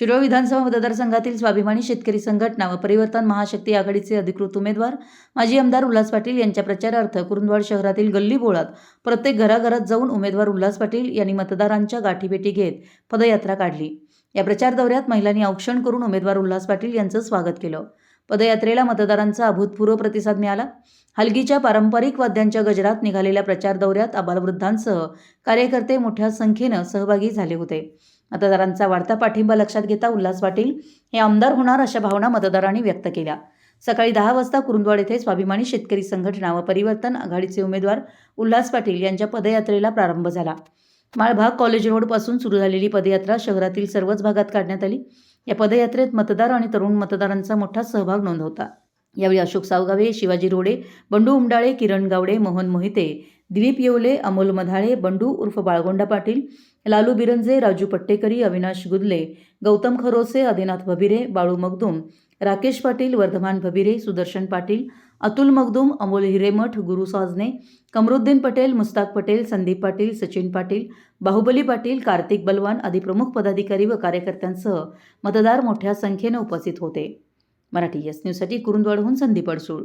शिरोळ विधानसभा मतदारसंघातील स्वाभिमानी शेतकरी संघटना व परिवर्तन महाशक्ती आघाडीचे अधिकृत उमेदवार माजी आमदार उल्हास पाटील यांच्या प्रचारार्थ कुरुंदवाड शहरातील गल्ली बोळात प्रत्येक घराघरात जाऊन उमेदवार उल्हास पाटील यांनी मतदारांच्या गाठीभेटी घेत पदयात्रा काढली. या प्रचार दौऱ्यात महिलांनी औक्षण करून उमेदवार उल्हास पाटील यांचं स्वागत केलं. पदयात्रेला मतदारांचा अभूतपूर्व प्रतिसाद मिळाला. हलगीच्या पारंपरिक वाद्यांच्या गजरात निघालेल्या प्रचार दौऱ्यात आबालवृद्धांसह कार्यकर्ते मोठ्या संख्येनं सहभागी झाले होते. मतदारांचा वाढता पाठिंबा लक्षात घेता उल्हास पाटील हे आमदार होणार अशा भावना मतदारांनी व्यक्त केल्या. सकाळी दहा वाजता कुरुंदवाड येथे स्वाभिमानी शेतकरी संघटना व परिवर्तन आघाडीचे उमेदवार उल्हास पाटील यांच्या पदयात्रेला प्रारंभ झाला. माळभाग कॉलेज रोडपासून सुरू झालेली पदयात्रा शहरातील सर्वच भागात काढण्यात आली. या पदयात्रेत मतदार आणि तरुण मतदारांचा मोठा सहभाग नोंद होता यावेळी अशोक सावगावे शिवाजी रोडे बंडू उमडाळे किरण गावडे मोहन मोहिते दिलीप येवले अमोल मधाळे बंडू उर्फ बाळगोंडा पाटील लालू बिरंजे राजू पट्टेकरी अविनाश गुदले गौतम खरोसे आदिनाथ भबिरे बाळू मगदुम राकेश पाटील वर्धमान भबिरे सुदर्शन पाटील अतुल मगदुम अमोल हिरेमठ गुरु साजने कमरुद्दीन पटेल मुस्ताक पटेल संदीप पाटील सचिन पाटील बाहुबली पाटील कार्तिक बलवान आदी प्रमुख पदाधिकारी व कार्यकर्त्यांसह मतदार मोठ्या संख्येनं उपस्थित होते. मराठी एस न्यूजसाठी कुरुंदवाडहून संदीप अडसूळ.